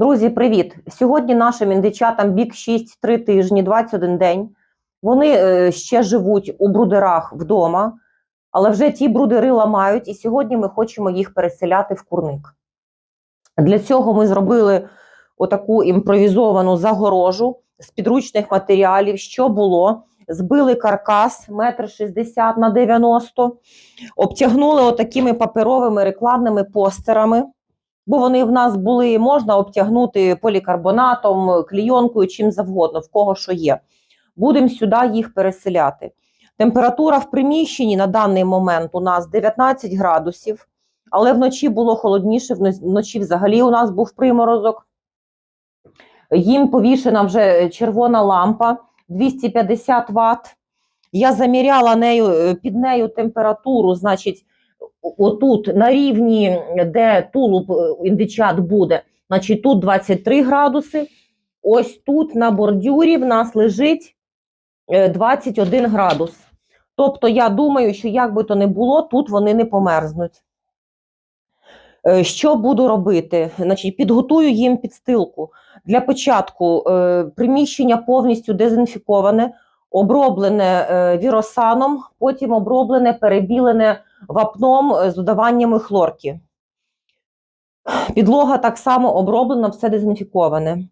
Друзі, привіт! Сьогодні нашим індичатам бік 6 3 тижні, 21 день. Вони е, ще живуть у брудерах вдома, але вже ті брудери ламають, і сьогодні ми хочемо їх переселяти в курник. Для цього ми зробили отаку імпровізовану загорожу з підручних матеріалів. Що було? Збили каркас метр шістдесят на 90, обтягнули отакими паперовими рекламними постерами бо вони в нас були, можна обтягнути полікарбонатом, клійонкою, чим завгодно, в кого що є. Будемо сюди їх переселяти. Температура в приміщенні на даний момент у нас 19 градусів, але вночі було холодніше, вночі взагалі у нас був приморозок. Їм повішена вже червона лампа 250 Вт. Я заміряла нею, е, під нею температуру, значить, отут на рівні, де тулуб е, індичат буде, значить тут 23 градуси. Ось тут на бордюрі в нас лежить е, 21 градус. Тобто, я думаю, що як би то не було, тут вони не померзнуть. Е, Що буду робити? Значить, Підготую їм підстилку. Для початку е, приміщення повністю дезінфіковане, оброблене е, віросаном, потім оброблене, перебілене вапном е, з додаваннями хлорки. Підлога так само оброблена, все дезінфіковане.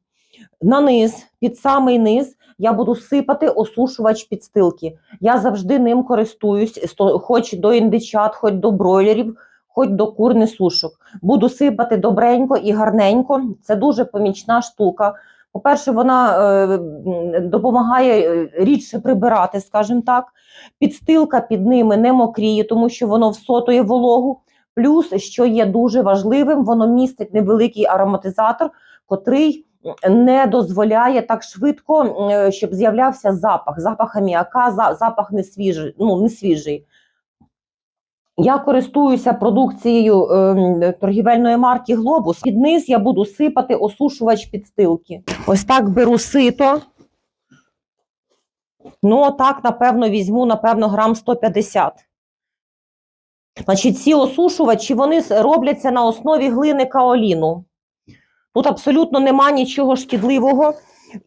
На низ, під самий низ, я буду сипати осушувач підстилки. Я завжди ним користуюсь, хоч до індичат, хоч до бройлерів, хоч до кур несушок. Буду сипати добренько і гарненько. Це дуже помічна штука. По-перше, вона е, допомагає е, рідше прибирати, скажімо так. Підстилка під ними не мокріє, тому що воно всотує вологу. Плюс, що є дуже важливим, воно містить невеликий ароматизатор, котрий не дозволяє так швидко, е, щоб з'являвся запах, запах аміака, запах не свіжий. Ну, не свіжий. Я користуюся продукцією е, торгівельної марки Глобус. Під низ я буду сипати осушувач підстилки. Ось так беру сито. Ну, так, напевно, візьму, напевно, грам 150. Значить, ці осушувачі вони робляться на основі глини каоліну. Тут абсолютно нема нічого шкідливого.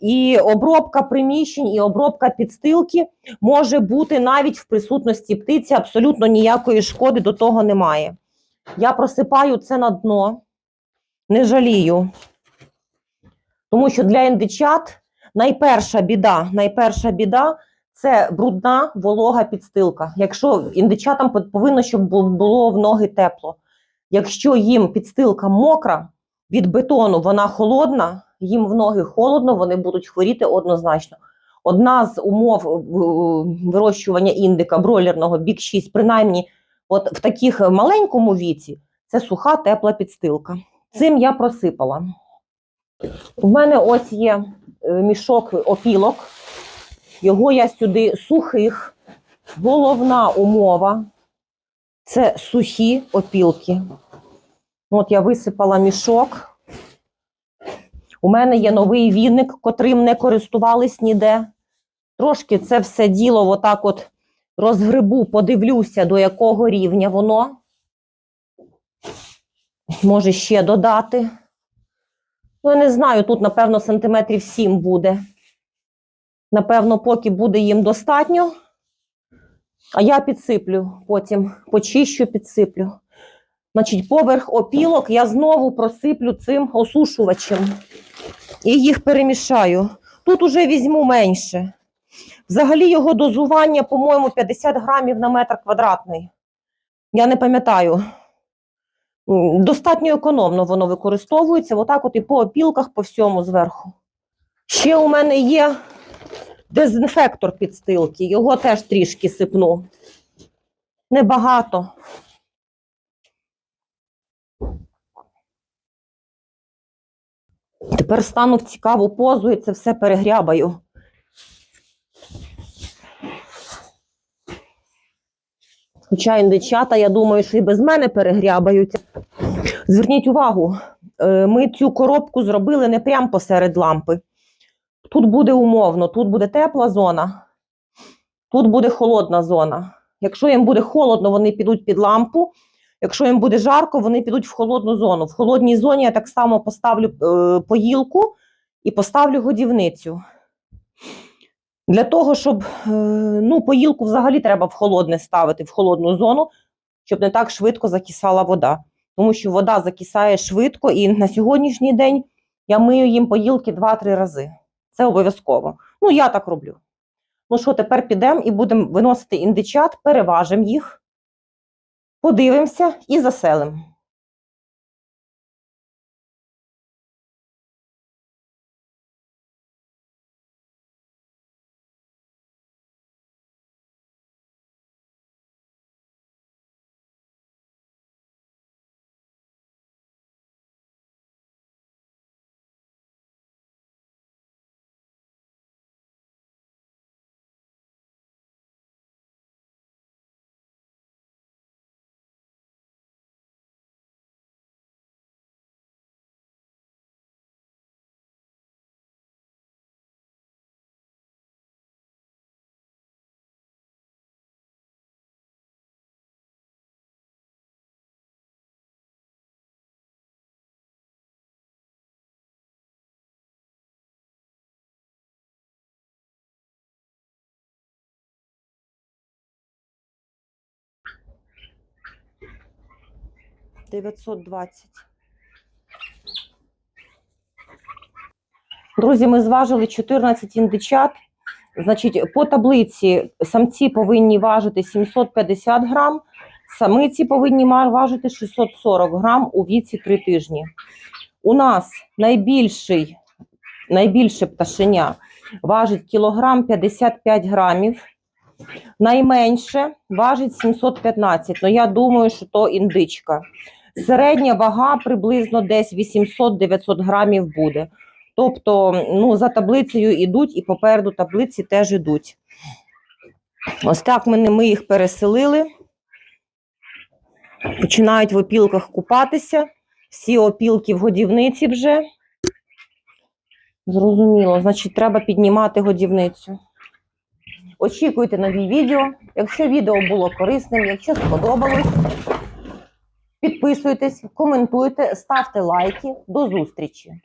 І обробка приміщень, і обробка підстилки може бути навіть в присутності птиці, абсолютно ніякої шкоди до того немає. Я просипаю це на дно, не жалію. Тому що для індичат найперша біда, найперша біда це брудна волога підстилка. Якщо індичатам повинно, щоб було в ноги тепло. Якщо їм підстилка мокра від бетону, вона холодна, їм в ноги холодно, вони будуть хворіти однозначно. Одна з умов е, вирощування індика бройлерного бік 6, принаймні, от в таких маленькому віці, це суха тепла підстилка. Цим я просипала. У мене ось є е, мішок опілок. Його я сюди сухих. Головна умова це сухі опілки. От я висипала мішок. У мене є новий віник, котрим не користувались ніде. Трошки це все діло отак от розгребу, подивлюся, до якого рівня воно. Може ще додати. Ну, я не знаю, тут, напевно, сантиметрів 7 буде. Напевно, поки буде їм достатньо. А я підсиплю потім, почищу, підсиплю. Значить, поверх опілок я знову просиплю цим осушувачем і їх перемішаю. Тут уже візьму менше. Взагалі його дозування, по-моєму, 50 грамів на метр квадратний. Я не пам'ятаю. Достатньо економно воно використовується. Отак от і по опілках, по всьому зверху. Ще у мене є дезінфектор підстилки. Його теж трішки сипну. Небагато. Тепер стану в цікаву позу і це все перегрябаю. Хоча індичата, я думаю, що і без мене перегрябають. Зверніть увагу, е, ми цю коробку зробили не прямо посеред лампи. Тут буде умовно, тут буде тепла зона, тут буде холодна зона. Якщо їм буде холодно, вони підуть під лампу. Якщо їм буде жарко, вони підуть в холодну зону. В холодній зоні я так само поставлю е, поїлку і поставлю годівницю. Для того, щоб е, ну, поїлку взагалі треба в холодне ставити, в холодну зону, щоб не так швидко закисала вода. Тому що вода закисає швидко, і на сьогоднішній день я мию їм поїлки 2-3 рази. Це обов'язково. Ну, я так роблю. Ну що, тепер підемо і будемо виносити індичат, переважимо їх, подивимося і заселимо. Дев'ятсот двадцять. Друзі, ми зважили 14 індичат. Значить, по таблиці самці повинні важити 750 грам, самиці повинні важити 640 грам у віці 3 тижні. У нас найбільший, найбільше пташеня важить кілограм 55 грамів, найменше важить 715. Ну, я думаю, що то індичка. Середня вага приблизно десь 800-900 грамів буде. Тобто, ну, за таблицею йдуть і попереду таблиці теж йдуть. Ось так ми, ми їх переселили. Починають в опілках купатися. Всі опілки в годівниці вже. Зрозуміло, значить, треба піднімати годівницю. Очікуйте нові відео. Якщо відео було корисним, якщо сподобалось, підписуйтесь, коментуйте, ставте лайки. До зустрічі!